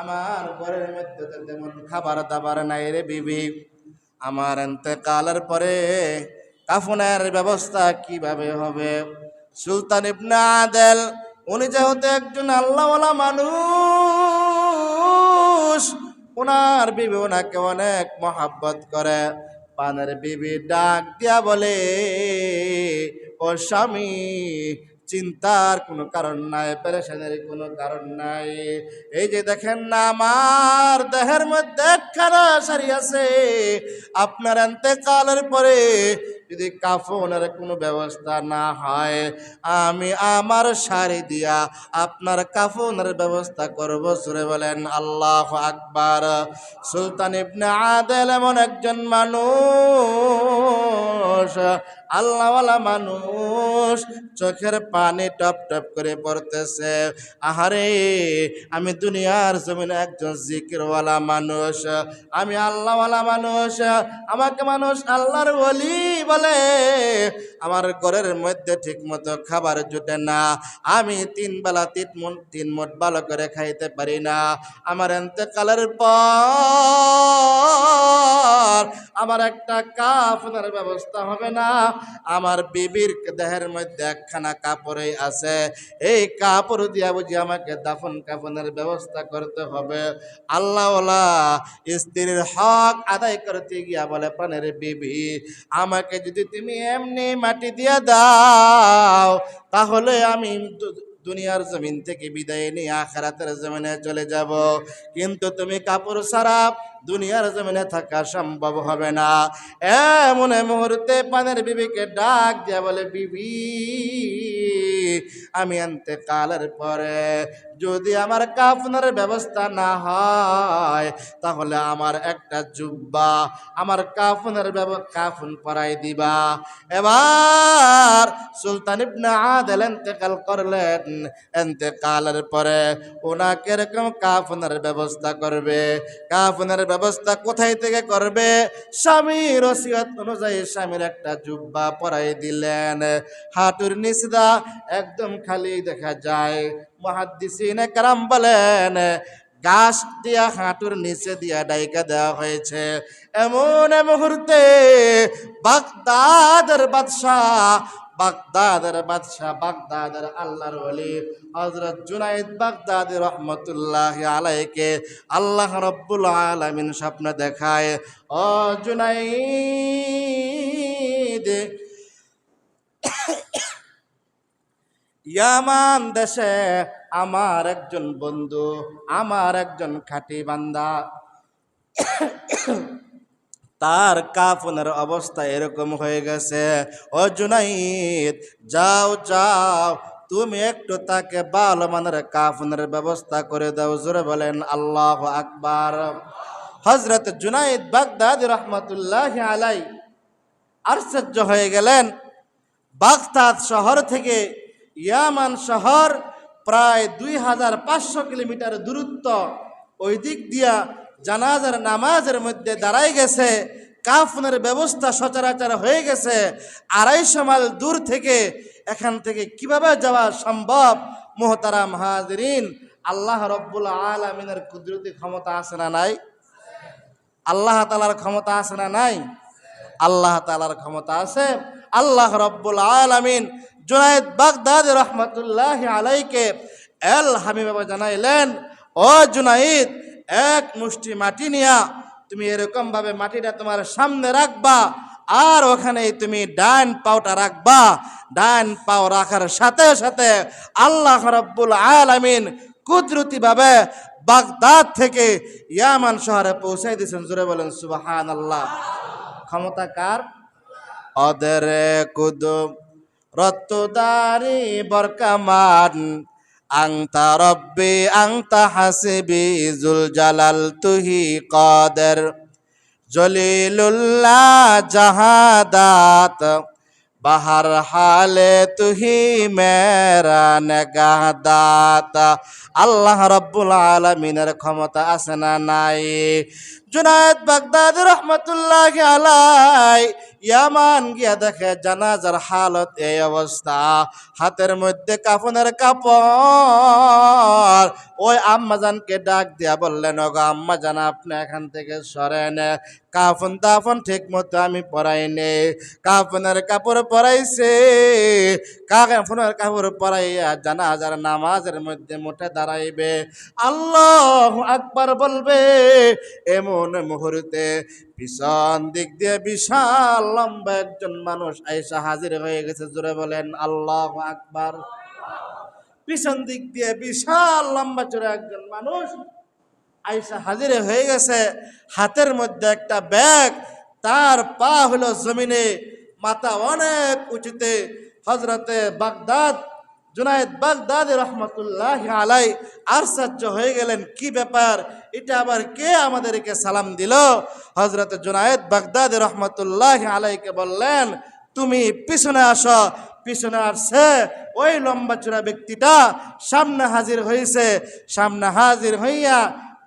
আমার ঘরের মধ্যে তো তেমন খাবার দাবার নাই রে বিবি। আমার এতেকালের পরে কাফনের ব্যবস্থা কীভাবে হবে? সুলতান ইবনে আদেল, উনি যেহেতু একজন আল্লাহওয়ালা মানুষ, ওনার বিবি ওনাকে অনেক মহাব্বত করে। পানের বিবি ডাক দিয়া বলে, ও স্বামী চিন্তার কোনো কারণ নাই, পেরেশানের কোনো কারণ নাই। এই যে দেখেন না, আমার দেহের মধ্যে একখানা সারি আছে। আপনার এতেকালের পরে যদি কাফনের কোনো ব্যবস্থা না হয়, আমি আমার শাড়ি দিয়া আপনার কাফনের ব্যবস্থা করব। সুরে বলেন, আল্লাহ আকবার। সুলতান ইবনে আদেল এমন একজন মানুষ আল্লাহওয়ালা মানুষ চোখের পানি টপ টপ করে পড়তেছে। আহারে, আমি দুনিয়ার জমিনে একজন জিকিরওয়ালা মানুষ। আমি আল্লাহওয়ালা মানুষ। আমাকে মানুষ আল্লাহর বলি বলে। আমার ঘরের মধ্যে ঠিক মতো খাবার জুটে না। আমি তিন বেলা তিন মন তিন মোট ভালো করে খাইতে পারি না। আমার এতেকালের পর আমার একটা কাফনের ব্যবস্থা হবে না। আমার বিবির দেহের মধ্যে একখানা কাপড়ই আছে। এই কাপড় দিয়া বুঝি আমাকে দাফন কাফনের ব্যবস্থা করতে হবে। আল্লাহওয়ালা স্ত্রীর হক আদায় করতে গিয়া বলে, পানের বিবি, আমাকে যদি তুমি এমনি মাটি দিয়ে দাও, তাহলে আমি দুনিয়ার জমিন থেকে বিদায় নিয়ে আখারাতের জমিনে চলে যাব। কিন্তু তুমি কাপড় ছাড়া দুনিয়ার জমিনে থাকা সম্ভব হবে না। এমন মুহূর্তে পানের বিবিকে ডাক দিয়া বলে, বিবি। আমি আনতে কালের পরে। যদি আমার কাফনের ব্যবস্থা না হয়, তাহলে আমার একটা জুব্বা আমার কাফনের কাফন পরাই দিবা। এবার সুলতান ইবনে আদেল এন্তেকাল করলেন। এন্তেকালের পরে ওনাকে এরকম কাফনের ব্যবস্থা করবে। কাফনের ব্যবস্থা কোথায় থেকে করবে? স্বামীর ওসিয়ত অনুযায়ী স্বামীর একটা জুব্বা পরাই দিলেন। হাঁটুর নিচদা একদম খালি দেখা যায়। মহাদ্দিসিনে কারাম বলেন, গাছ দিয়া হাঁটুর নিচে দিয়া ডাইকা দেওয়া হয়েছে। এমন মুহূর্তে বাগদাদের বাদশাহ বাগদাদের বাদশাহ, বাগদাদের আল্লাহর ওলি হজরত জুনাইদ বাগদাদি রহমতুল্লাহ আলাইকে আল্লাহ রব্বুল আলামিন স্বপ্ন দেখায়, ও জুনাইদ ইয়ামান দেশে আমার একজন বন্ধু, আমার একজন খাঁটি বান্দা। তার কাফনের অবস্থা এরকম হয়ে গেছে, ও জুনাইদ, যাও যাও, তুমি একটু তাকে ভালো মানের কাফনের ব্যবস্থা করে দাও। জোরে বলেন, আল্লাহ আকবার। হজরত জুনাইদ বাগদাদ রহমতুল্লাহ আলাই আশ্চর্য হয়ে গেলেন। বাগদাদ শহর থেকে ইয়ামান শহর প্রায় দুই হাজার পাঁচশো কিলোমিটার দূরত্ব। ওই দিক দিয়া জানাজার নামাজের মধ্যে দাঁড়াই গেছে। কাফনের ব্যবস্থা সচরাচর হয়ে গেছে। আড়াইশো মাইল দূর থেকে এখান থেকে কীভাবে যাওয়া সম্ভব? মোহতারাম হাজরিন, আল্লাহ রব্বুল আলমিনের কুদরতি ক্ষমতা আছে না নাই? আল্লাহ তালার ক্ষমতা আছে না নাই? আল্লাহ তালার ক্ষমতা আছে। আল্লাহ রব্বুল আলামিন জুনাইদ বাগদাদ রহমতুল্লাহ আলাইকে এল হামি বাবা জানাইলেন, ও জুনাইদ, এক মুষ্টি মাটি নিয়া তুমি এরকম ভাবে মাটিটা তোমার সামনে রাখবা আর ওখানে তুমি ডান পাওটা রাখবা। ডান পাও রাখার সাথে সাথে আল্লাহ রব্বুল আলামিন কুদরতি ভাবে বাগদাদ থেকে ইয়ামান শহরে পৌঁছাই দিয়েছেন। জুড়ে বলেন সুবাহান আল্লাহ ক্ষমতা কার? অদরে কুদুম রত্তদারি বরকামান। আংতা রব্বি, আংতা হাসিবি জুল জালাল তুহি কদের। জলিলুল্লাহ জাহাদাত, বাহার হালে তুহি মেরা নেগাদাত। আল্লাহ রব্বুল আলমিনের ক্ষমতা আছে না নাই? জুনায়দ বাগদাদ রহমতুল্লাহ আলাই ইয়ামান গিয়া দেখে জানাজার হালত এই অবস্থা। হাতের মধ্যে কাফনের কাপড়। ওই আম্মাজানকে ডাক দিয়া বললেন, ওগো আম্মাজান, আপনি এখান থেকে সরেন। কাফন তাফন ঠিক মতো আমি পরাইনি। কাফনের কাপড় পরাইছে। কাফনের কাপড় পরাইয়া জানাজার নামাজের মধ্যে মুঠে দাঁড়াইবে। আল্লাহ আকবার বলবে, এমন মুহূর্তে পিছন দিক দিয়ে বিশাল লম্বা একজন মানুষ আইসা হাজির হয়ে গেছে, জোরে বলেন, আল্লাহ আকবার। পিছন দিক দিয়ে বিশাল লম্বা চড়ে একজন মানুষ আইসা হাজির হয়ে গেছে। হাতের মধ্যে একটা ব্যাগ, তার পা হলো জমিনে, মাথা অনেক উঁচুতে। হজরতে বাগদাদ জুনায়দ বাগদাদ রহমতুল্লাহ আলাই আশ্চর্য হয়ে গেলেন, কি ব্যাপার? এটা আবার কে আমাদেরকে সালাম দিল? হজরত জুনায়দ বাগদাদ রহমতুল্লাহ আলাইকে বললেন, তুমি পিছনে আসো, পিছনে আসছে ওই লম্বা চূড়া ব্যক্তিটা, সামনে হাজির হয়েছে সামনে হাজির হইয়া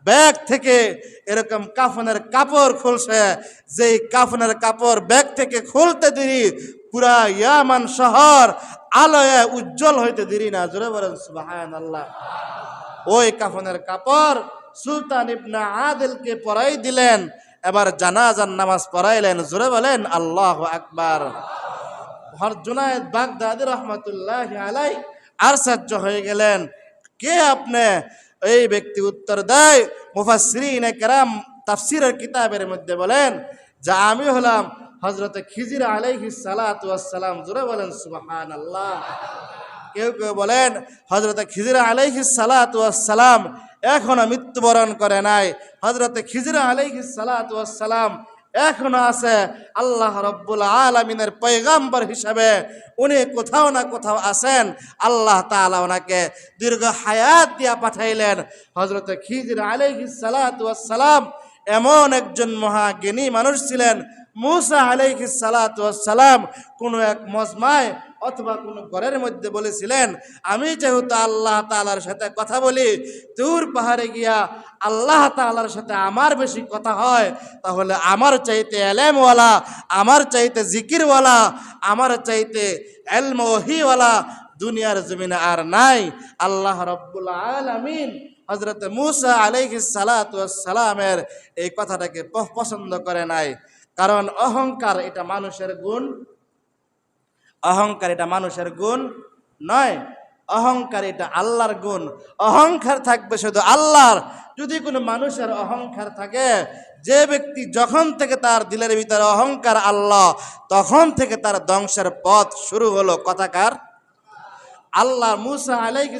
ব্যাগ থেকে এরকম কাফনের কাপড় খুলছে, যেই কাফনের কাপড় ব্যাগ থেকে খুলতে দেরি পুরা ইয়ামান শহর আলোয় উজ্জ্বল হইতে দেরি না। জোরে বলেন সুবাহান আল্লাহ ওই কাফনের কাপড় সুলতান ইবনা আদিলকে পরাই দিলেন, এবার জানাজার নামাজ পড়াইলেন। জোরে বলেন, আল্লাহ আকবার। হর জুনায়দ বাগদাদি রহমতুল্লাহ আলাই আশ্চর্য হয়ে গেলেন। কে আপনি? এই ব্যক্তি উত্তর দেয় মুফাসরিন কেরাম তাফসিরের কিতাবের মধ্যে বলেন, যা আমি হলাম হজরত খিজির আলাইহি সালাম জোরে বলেন সুবহান আল্লাহ কেউ কেউ বলেন হজরত খিজির আলাইহি সালাম এখনও মৃত্যুবরণ করে নাই। হজরত খিজির আলাইহি সালাম এখনও আছে। আল্লাহ রব্বুল আলমিনের পৈগাম্বর হিসাবে উনি কোথাও না কোথাও আছেন। আল্লাহ তাআলা ওনাকে দীর্ঘ হায়াত দিয়া পাঠাইলেন। হজরত খিজির আলাইহি সালাম এমন একজন মহাজ্ঞানী মানুষ ছিলেন মুসা আলাইহি সালাম কোনো এক মজমায় অথবা কোনো ঘরের মধ্যে বলেছিলেন, আমি যেহেতু আল্লাহ তালার সাথে কথা বলি তুর পাহাড়ে গিয়া আল্লাহ তালার সাথে আমার বেশি কথা হয়, তাহলে আমার চাইতে এলেমওয়ালা, আমার চাইতে জিকিরওয়ালা, আমার চাইতে এলমহিওয়ালা দুনিয়ার জমিনে আর নাই। আল্লাহ রব্বুল আলামিন হজরত মুসা আলাইহি সালামের এই কথাটাকে পছন্দ করে নাই। কারণ অহংকার এটা মানুষের গুণ। অহংকার এটা মানুষের গুণ নয়। অহংকার এটা আল্লাহর গুণ। অহংকার থাকবে শুধু আল্লাহর। যদি কোনো মানুষের অহংকার থাকে, যে ব্যক্তি যখন থেকে তার দিলের ভিতরে অহংকার আল্লাহ, তখন থেকে তার ধ্বংসের পথ শুরু হলো। কথাকার আল্লাহ মুসা আলাইহি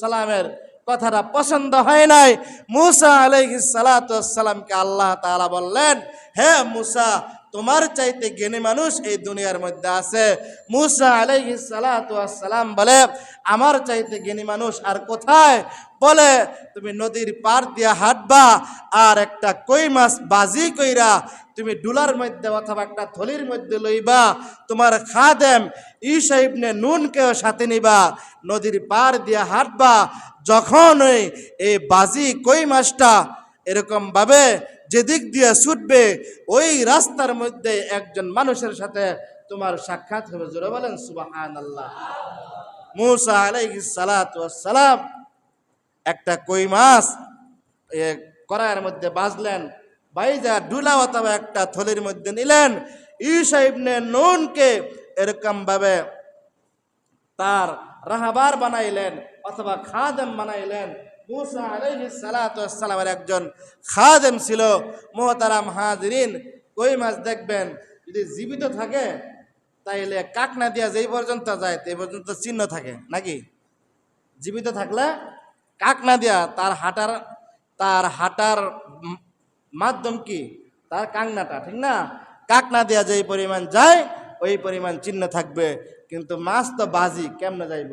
সালামের কথাটা পছন্দ হয় নাই। মুসা আলাইহি সালামকে আল্লাহ তাআলা বললেন, হে মুসা, তোমার চাইতে জ্ঞানী মানুষ এই দুনিয়ার মধ্যে আছে। মুসা আলাইহি সালাম বলে, আমার চাইতে জ্ঞানী মানুষ আর কোথায়? বলে, তুমি নদীর পার দিয়া হাঁটবা আর একটা কই মাছ বাজি কইরা তুমি ডুলার মধ্যে অথবা একটা থলির মধ্যে লইবা, তোমার খাদেম ঈশা ইবনে নুনকেও সাথে নিবা, নদীর পার দিয়ে হাঁটবা যখন এই বাজি কই মাছটা এরকম ভাবে যেদিক দিয়ে ছুটবে, ওই রাস্তার মধ্যে একজন মানুষের সাথে তোমার সাক্ষাৎ হবে। জোরে বলেন সুবাহান আল্লাহ মুসা ওয়াস সালাম একটা কই মাছ কড়াইয়ের মধ্যে বাজলেন বাইজা ডুলা অথবা একটা থলির মধ্যে নিলেন, ঈশা ইবনে নুনকে এরকম ভাবে তার রাহাবার বানাইলেন অথবা খাদেম বানাইলেন। মুসা আলাইহিস সালাতু ওয়াস সালামের একজন খাদেম ছিল, মোহতারাম হাজরিন। কই মাছ দেখবেন, যদি জীবিত থাকে, তাইলে কাকনা দিয়া যেই পর্যন্ত যায় সেই পর্যন্ত চিহ্ন থাকে, নাকি? জীবিত থাকলে কাক না দিয়া তার হাঁটার তার হাঁটার মাধ্যম কি? তার কাংনাটা ঠিক না? কাক না দিয়া যেই পরিমাণ যায়, ওই পরিমাণ চিহ্ন থাকবে। কিন্তু মাছ তো বাজি কেমনে যাইব?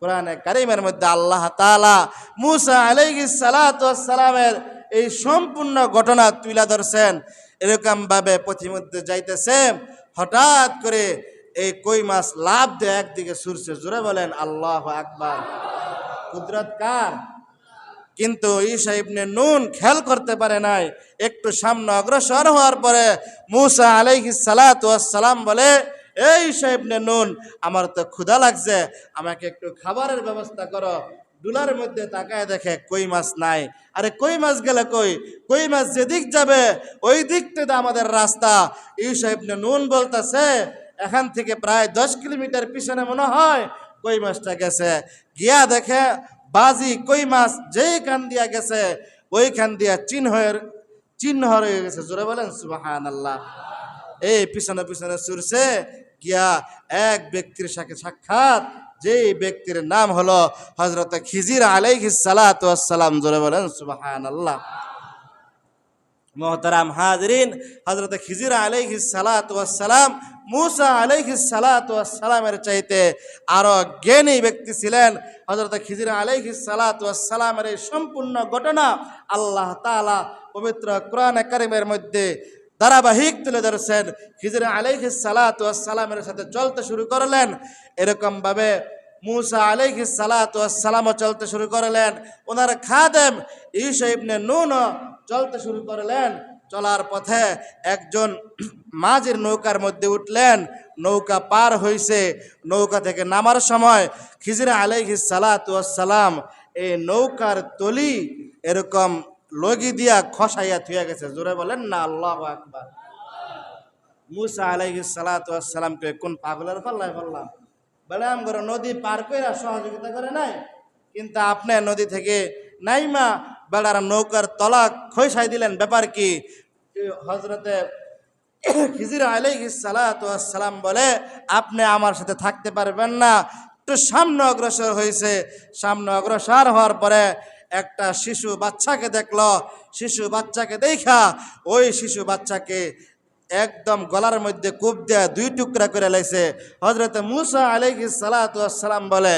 কোরআনে কারিমের মধ্যে আল্লাহ তাআলা মুসা আলাইহিস সালাতু ওয়াস সালামের এই সম্পূর্ণ ঘটনা তুলে ধরছেন। এরকম ভাবে পথিমধ্যে যাইতেছে। হঠাৎ করে এই কই মাছ লাভ দেয় একদিকে সুরছে। জোরে বলেন, আল্লাহ আকবার। কুদরত কার? কিন্তু ঈশা ইবনে নুন খেয়াল করতে পারে নাই, একটু সামনে অগ্রসর হওয়ার পরে মুসা আলাইহি সালাম বলে, এই ঈশা নুন, আমার তো ক্ষুধা লাগছে, আমাকে একটু খাবারের ব্যবস্থা করো। ডুলার মধ্যে তাকায় দেখে কই মাছ নাই। আরে কই মাছ গেলে কই? কই মাছ যেদিক যাবে, ওই দিক থেকে আমাদের রাস্তা। ঈশা ইবনে নুন বলতেছে, এখান থেকে প্রায় দশ কিলোমিটার পিছনে মনে হয় কই মাছটা গেছে। গিয়া দেখে বাজি, কই মাছ যেইখান দিয়া গেছে ওইখান দিয়া চিহ্ন চিহ্ন হয়ে গেছে। জোরে বলেন সুবাহান আল্লাহ এই পিছনে পিছনে সুরছে গিয়া এক ব্যক্তির সাথে সাক্ষাৎ। যেই ব্যক্তির নাম হলো হজরত খিজির আলাইহিস সালাম। জোরে বলেন সুবাহান আল্লাহ মোহতারাম হাজরিন হজরত খিজির আলাইহিস সালাম মুসা আলাইহিস সালামের চাইতে আরও জ্ঞানী ব্যক্তি ছিলেন। হজরত খিজির আলাইহিস সালামের এই সম্পূর্ণ ঘটনা আল্লাহ তাআলা পবিত্র কোরআন কারিমের মধ্যে ধারাবাহিক তুলে ধরেছেন। খিজির আলাইহিস সালামের সাথে চলতে শুরু করলেন। এরকমভাবে মুসা আলাইহিস সালামও চলতে শুরু করলেন। ওনার খাদেম ঈশা ইবনে নুনও চলতে শুরু করলেন। চলার পথে একজন মাঝির নৌকার মধ্যে উঠলেন। নৌকা পার হইছে। নৌকা থেকে নামার সময় খিজিরা আলাইহিস সালাম এই নৌকার তলি এরকম লগি দিয়া খসাইয়া থুয়া গেছে। জোরে বলেন না, আল্লাহ আকবার। মুসা আলাইহিস সালামকে কোন পাগলের পাল্লায় বললাম? বলে আমগর নদী পার করে সহযোগিতা করে নাই। কিন্তু আপনি নদী থেকে নাইমা বেড়ার নৌকার তলা খৈসাই দিলেন। ব্যাপার কি? হজরতে খিজির সালাম বলে, আপনি আমার সাথে থাকতে পারবেন না। একটু সামনে অগ্রসর হয়েছে। সামনে অগ্রসর হওয়ার পরে একটা শিশু বাচ্চাকে দেখল। শিশু বাচ্চাকে দেখা ওই শিশু বাচ্চাকে একদম গলার মধ্যে কূপ দেয়া দুই টুকরা করে লাইছে। হজরত মুসা আলাইহিস সালাম বলে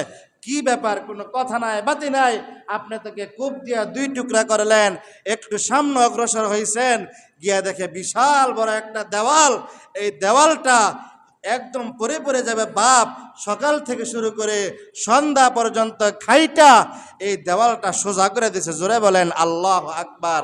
কি ব্যাপার? কোনো কথা নাই, বাতি নাই। আপনি তাকে কূপ দিয়া দুই টুকরা করলেন, একটু সামনে অগ্রসর হয়েছেন গিয়া দেখে বিশাল বড় একটা দেওয়াল। এই দেওয়ালটা একদম পরে পরে যাবে বাপ, সকাল থেকে শুরু করে সন্ধ্যা পর্যন্ত খাইটা এই দেওয়ালটা সোজা করে দিছে। জোরে বলেন, আল্লাহ আকবার।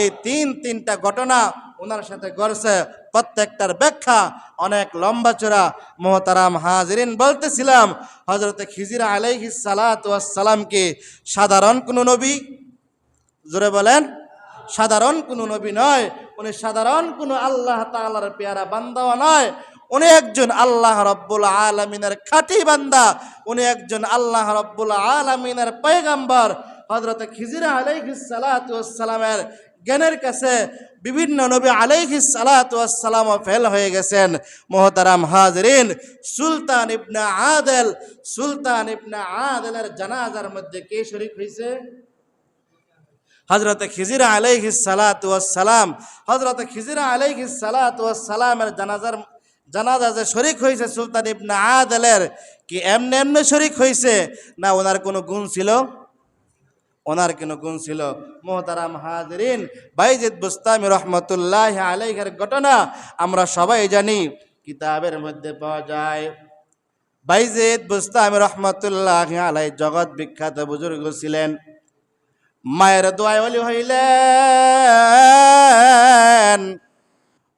এই তিন তিনটা ঘটনা ওনার সাথে গড়ছে প্রত্যেকটার ব্যাখ্যা অনেক লম্বা চোরা মোহতারাম হাজরিন বলতেছিলাম হজরত খিজিরা আলাইহি সালাতামকে সাধারণ কোনো নবী, জোরে বলেন, সাধারণ কোনো নবী নয়, উনি সাধারণ কোনো আল্লাহ তাআলার পেয়ারা বান্দাও নয়, উনি একজন আল্লাহ রব্বুল আলমিনের খাঁটি বান্দা, উনি একজন আল্লাহ রব্বুল আলমিনের পয়গাম্বর। হজরত খিজিরা আলাইহিস সালামের জ্ঞানের কাছে বিভিন্ন নবী আলাইহিস সালাম ফেল হয়ে গেছেন। মোহতারাম হাজরিন, সুলতান ইবনা আদেল, সুলতান ইবনা আদেলের জানাজার মধ্যে কে শরিক হয়েছে হজরত খিজিরা আলাইহিস সালাম হজরত খিজিরা আলাইহিস সালামের জানাজার, জানাজা যে শরিক হয়েছে সুলতান ইবনা আদেলের, কি এমনি এমনি শরিক হয়েছে না ওনার কোনো গুণ ছিল? ওনার কোনো গুণ ছিল? মোহতারাম হাজরিন, বাইজিদ বুস্তামি রহমতুল্লাহ আলাইহের ঘটনা আমরা সবাই জানি, কিতাবের মধ্যে পাওয়া যায়। বাইজিদ বুস্তামি রহমতুল্লাহ আলাই জগৎ বিখ্যাত বুজুর্গ ছিলেন। মায়ের দোয়াই অলি হইলেন।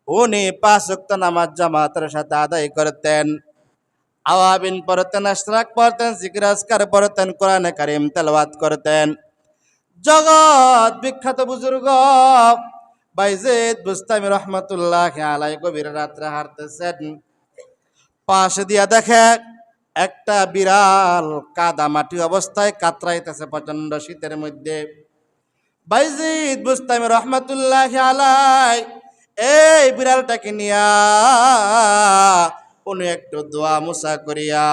উনি পাঁচ উক্ত নামাজ জামাতের সাথে আদায় করতেন। আওয়াবিন পড়তেন, আশরাক পড়তেন জিকিরাজকার পড়তেন, কোরআনে কারিম তেলাওয়াত করতেন। জগৎ বিখ্যাত বুজুর্গ বাইজেদ বুস্তামি রহমতুল্লাহ আলাই গভীর রাত্রে হারতেছেন পাশে দিয়া দেখে একটা বিড়াল কাদা মাটি অবস্থায় কাতরাইতেছে প্রচণ্ড শীতের মধ্যে। বাইজিদ বুস্তামি রহমতুল্লাহ আলাই এই বিড়ালটাকে নিয়া উনি একটু দোয়া মুসা করিয়া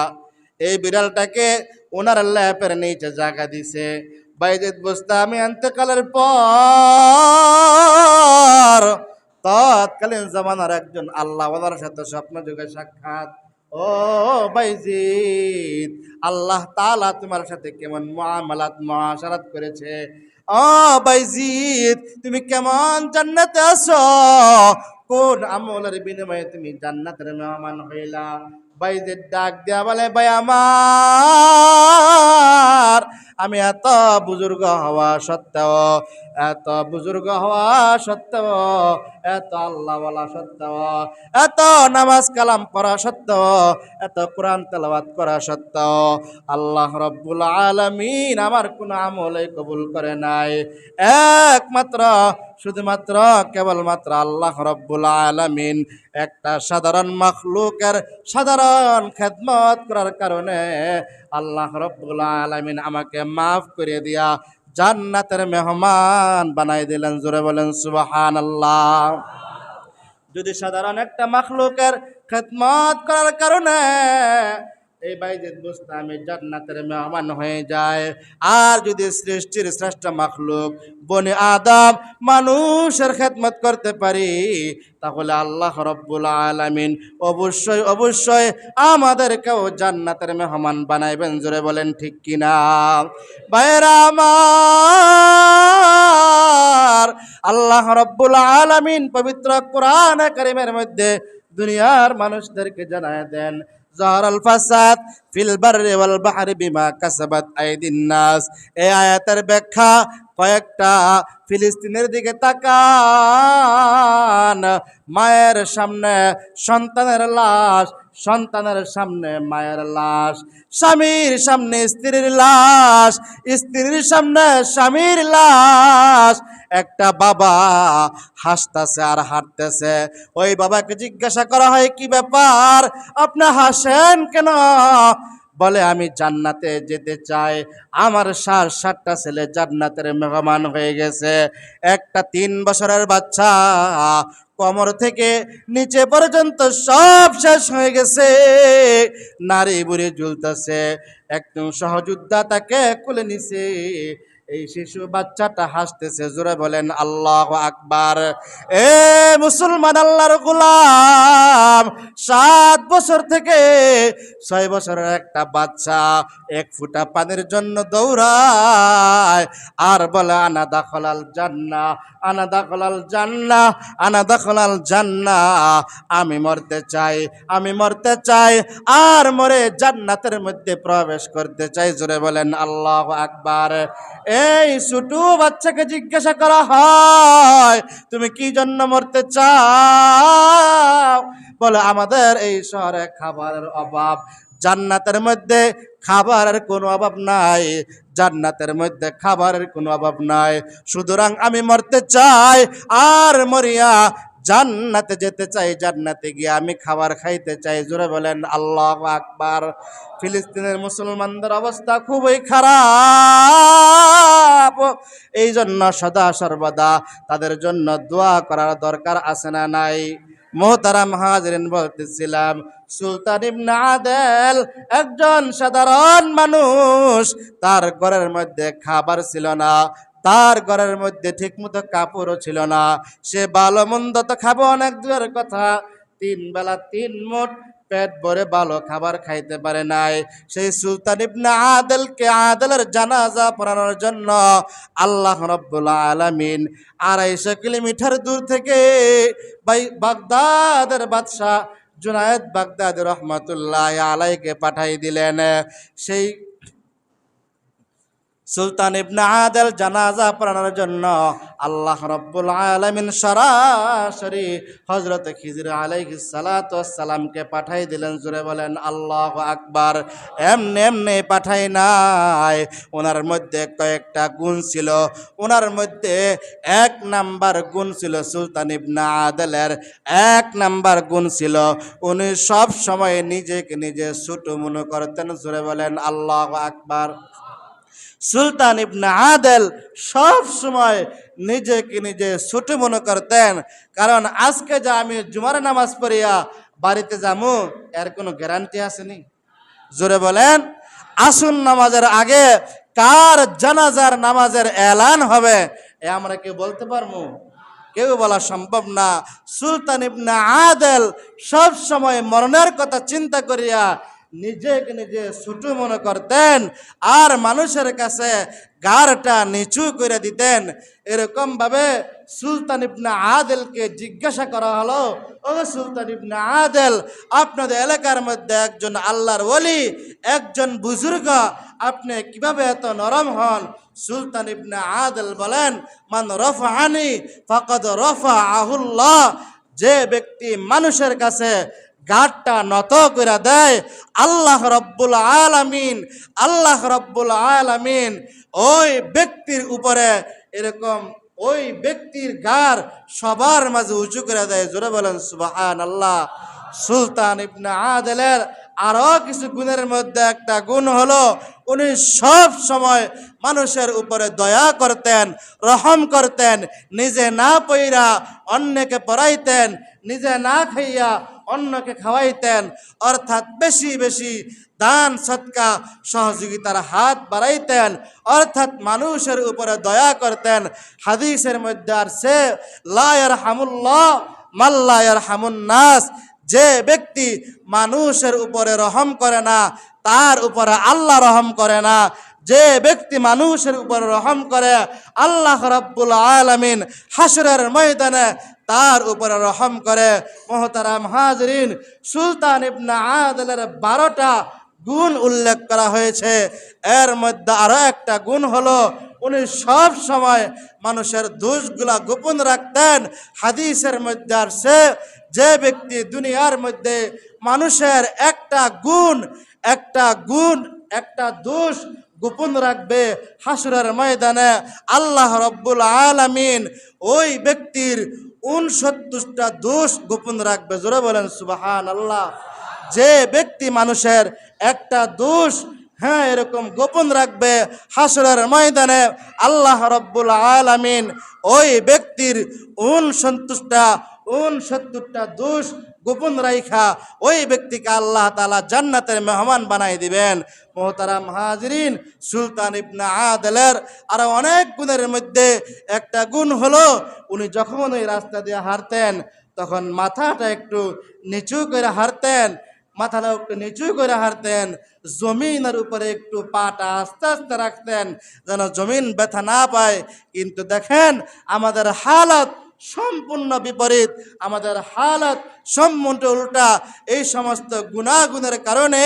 এই বিড়ালটাকে ওনার ল্যাপের নিচে জায়গা দিছে। বাইজিদ বুস্তামি অন্তকালের পর। তৎকালীন জামানার একজন আল্লাহ ওনার সাথে স্বপ্ন যুগে সাক্ষাৎ। ও বাইজিদ, আল্লাহ তালা তোমার সাথে কেমন মুআমালাত মুআশারাত করেছে? ও বাইজিদ, তুমি কেমন জান্নাতে আছো? কোন আমলের বিনিময়ে তুমি জান্নাতের মেহমান হইলা? বাইদের ডাক দেয়া বলে, ভাই আমার, আমি এত বুজুর্গ হওয়া সত্ত্বেও, এত বুজুর্গ হওয়া সত্ত্বেও, এত আল্লাহ বলা সত্ত্বেও, এত নামাজ কালাম পড়া সত্ত্বেও, এত কোরআন তেলাওয়াত করা সত্ত্বেও, আল্লাহ রব্বুল আলমিন আমার কোনো আমলে কবুল করে নাই। একমাত্র শুধুমাত্র, কেবলমাত্র আল্লাহ রব্বুল আলামিন একটা সাধারণ মখলুকের সাধারণ খেদমত করার কারণে আল্লাহ রব্বুল আলামিন আমাকে মাফ করে দিয়া জান্নাতের মেহমান বানাই দিলেন। জোরে বলেন সুবাহান আল্লাহ যদি সাধারণ একটা মখলুকের খেদমত করার কারণে এই বাইজেদ বুস্তামি জান্নাতের মেহমান হয়ে যায় আর যদি সৃষ্টির শ্রেষ্ঠ মখলুক বনে আদম মানুষের খেদমত করতে পারি, তাহলে আল্লাহ রব্বুল আলামিন অবশ্যই অবশ্যই আমাদেরকেও জান্নাতের মেহমান বানাইবেন, জোরে বলেন ঠিক কিনা? বাইরা আল্লাহ রব্বুল আলামিন পবিত্র কোরআন কারিমের মধ্যে দুনিয়ার মানুষদেরকে জানায় দেন জহর আল ফাসাদ ফিল বাররি ওয়াল বাহরি বিমা কাসাবাত আইদিন নাস। এই আয়াতের ব্যাখ্যা কয়েকটা ফিলিস্তিনের দিকে তাকান। মায়ের সামনে সন্তানের লাশ সন্তানের সামনে মায়ের লাশ, স্বামীর সামনে স্ত্রীর লাশ, স্ত্রীর সামনে স্বামীর লাশ। একটা বাবা হাসতেছে আর হাঁটতেছে। ওই বাবাকে জিজ্ঞাসা করা হয়, কি ব্যাপার? আপনি হাসেন কেন? বলে, আমি জান্নাতে যেতে চাই। আমার সার সাতটা ছেলে জান্নাতের মেহমান হয়ে গেছে। একটা তিন বছরের বাচ্চা কমর থেকে নিচে পর্যন্ত সব শেষ হয়ে গেছে। নারী বুড়ি ঝুলতেছে। একদম সহযোদ্ধা তাকে কুলে নিছে। এই শিশু বাচ্চাটা হাসতেছে, জোরে বলেন, আল্লাহ আকবার। এ মুসলমান আল্লাহর গোলাম, সাত বছর থেকে ছয় বছরের একটা বাচ্চা এক ফুটা পানির জন্য দৌড়ায়, আর বলে, আনা দাখলাল জান্না, আনা দাখলাল জান্না, আনা দাখলাল জান্না, আমি মরতে চাই, আমি মরতে চাই, আর মরে জান্নাতের মধ্যে প্রবেশ করতে চাই। জোরে বলেন, আল্লাহ আকবার। এই ছোটু বাচ্চাকে জিজ্ঞাসা করা হয়, তুমি কি জন্য মরতে চাও? বলে, আমাদের এই শহরে খাবারের অভাব। জান্নাতের মধ্যে খাবারের কোনো অভাব নাই। জান্নাতের মধ্যে খাবারের কোনো অভাব নাই। সুতরাং আমি মরতে চাই আর মরিয়া জান্নাতে যেতে চাই, জান্নাতে গিয়ে আমি খাবার খাইতে চাই। জোরে বলেন, আল্লাহ আকবার। ফিলিস্তিনের মুসলমানদের অবস্থা খুবই খারাপ। এই জন্য সদা সর্বদা তাদের জন্য দোয়া করার দরকার আছে না নাই। মোহতারাম হাজরিন বলতেছিলাম, সুলতান ইবনে আদেল একজন সাধারণ মানুষ, তার ঘরের মধ্যে খাবার ছিল না। তার ঘরের মধ্যে ঠিকমতো কাপড়ও ছিল না। সে ভালো মন্দ তো খাব অনেক দূরের কথা। তিন বেলা তিন মোট পেট ভরে ভালো খাবার খাইতে পারে নাই। সেই সুলতান ইবনে আদেলকে আদেলের জানাজা পড়ানোর জন্য আল্লাহ রব্বুল আলামিন আড়াইশো কিলোমিটার দূর থেকে বাগদাদের বাদশাহ জুনায়েদ বাগদাদ রহমতুল্লাহ আলাইকে পাঠাই দিলেন। সেই সুলতান ইবনে আদেল জানাজা পড়ানোর জন্য আল্লাহ রব্বুল আলামিন সরাসরি হজরত খিজির আলাইহিস সালাতু সালামকে পাঠাই দিলেন জুড়ে বলেন, আল্লাহ আকবার। এমনি এমনি পাঠাই নাই। ওনার মধ্যে কয়েকটা গুণ ছিল। ওনার মধ্যে এক নাম্বার গুণ ছিল সুলতান ইবনে আদেলের। এক নাম্বার গুণ ছিল, উনি সব সময় নিজেকে নিজে ছোট মনে করতেন জুড়ে বলেন, আল্লাহ আকবার। সুলতান ইবনে আদেল সব সময় নিজেকে নিজে ছোট মনে করতেন। কারণ আজকে যা আমি জুমার নামাজ পড়িয়া বাড়িতে যামু এর কোনো গ্যারান্টি আসেনি। জোরে বলেন, আসুন নামাজের আগে কার জানাজার নামাজের এলান হবে, এ আমরা কেউ বলতে পারব? কেউ বলা সম্ভব না। সুলতান ইবনে আদেল সব সময় মরণের কথা চিন্তা করিয়া নিজেকে নিজে ছোট মনে করতেন আর মানুষের কাছে গারটা নিচু করে দিতেন। এরকম ভাবে সুলতান ইবনে আদেলকে জিজ্ঞাসা করা হলো, ও সুলতান ইবনে আদেল, আপনাদের এলাকার মধ্যে একজন আল্লাহর ওলি, একজন বুজুর্গ, আপনি কীভাবে এত নরম হন? সুলতান ইবনে আদেল বলেন, মান রফানি ফকদ রফা আহুল্লাহ যে ব্যক্তি মানুষের কাছে গাঢ়টা নত করে দেয়। আল্লাহ রব্বুল আলামিন, আল্লাহ রব্বুল আলামিন ওই ব্যক্তির উপরে এরকম ওই ব্যক্তির গার সবার মাঝে উঁচু করে দেয়। জোরে বলেন সুবাহান আল্লাহ সুলতান ইবনে আদেলের আরও কিছু গুণের মধ্যে একটা গুণ হলো, উনি সব সময় মানুষের উপরে দয়া করতেন, রহম করতেন, নিজে না পইরা অন্যকে পড়াইতেন নিজে না খাইয়া অন্যকে খাওয়াইতেন, অর্থাৎ বেশি বেশি দান, সৎকা, সহযোগিতার হাত বাড়াইতেন, অর্থাৎ মানুষের উপরে দয়া করতেন। হাদিসের মধ্যে আর সে লায়ার হামুল্লাহ মাল্লায়ার হামুন নাস যে ব্যক্তি মানুষের উপরে রহম করে না, তার উপরে আল্লাহ রহম করে না। যে ব্যক্তি মানুষের উপরে রহম করে, আল্লাহ রব্বুল আলমিন হাসরের ময়দানে তার উপরে রহম করে। মোহতারাম হাজরিন, সুলতান ইবনা আদলের বারোটা গুণ উল্লেখ করা হয়েছে। এর মধ্যে আরও একটা গুণ হলো, উনি সব সময় মানুষের দোষগুলা গোপন রাখতেন। হাদিসের মধ্যে আর সে যে ব্যক্তি দুনিয়ার মধ্যে মানুষের একটা গুণ একটা গুণ, একটা দোষ গোপন রাখবে হাসুরের ময়দানে, আল্লাহ রব্বুল আলামিন ওই ব্যক্তির উনসত্তরটা দোষ গোপন রাখবে। জোরে বলেন সুবাহান আল্লাহ যে ব্যক্তি মানুষের একটা দোষ হ্যাঁ এরকম গোপন রাখবে হাসরের ময়দানে, আল্লাহ রব্বুল আলামিন ওই ব্যক্তির উন সন্তুষ্টা উন সত্তরটা দোষ গোপন রাইখা ওই ব্যক্তিকে আল্লাহ তালা জান্নাতের মেহমান বানাই দিবেন। মোহতারাম হাজরিন, সুলতান ইবনা আদলের আরও অনেক গুণের মধ্যে একটা গুণ হলো, উনি যখন ওই রাস্তা দিয়ে হারতেন তখন মাথাটা একটু নিচু করে হারতেন মাথাটা একটু নিচু করে হারতেন জমিনের উপরে একটু পাটা আস্তে আস্তে রাখতেন, যেন জমিন ব্যথা না পায়। কিন্তু দেখেন, আমাদের হালত সম্পূর্ণ বিপরীত। আমাদের হালত সম্পূর্ণ উল্টা। এই সমস্ত গুণাগুণের কারণে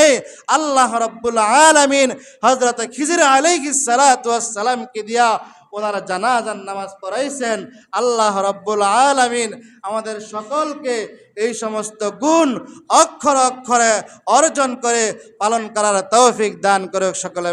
আল্লাহ রব্বুল আলমিন হজরত খিজির আলাইহি সালাতামকে দিয়া ওনারা জানাজান নামাজ পড়াইছেন। আল্লাহ রব্বুল আলমিন আমাদের সকলকে এই সমস্ত গুণ অক্ষর অক্ষরে অর্জন করে পালন করার তৌফিক দান করে সকলে।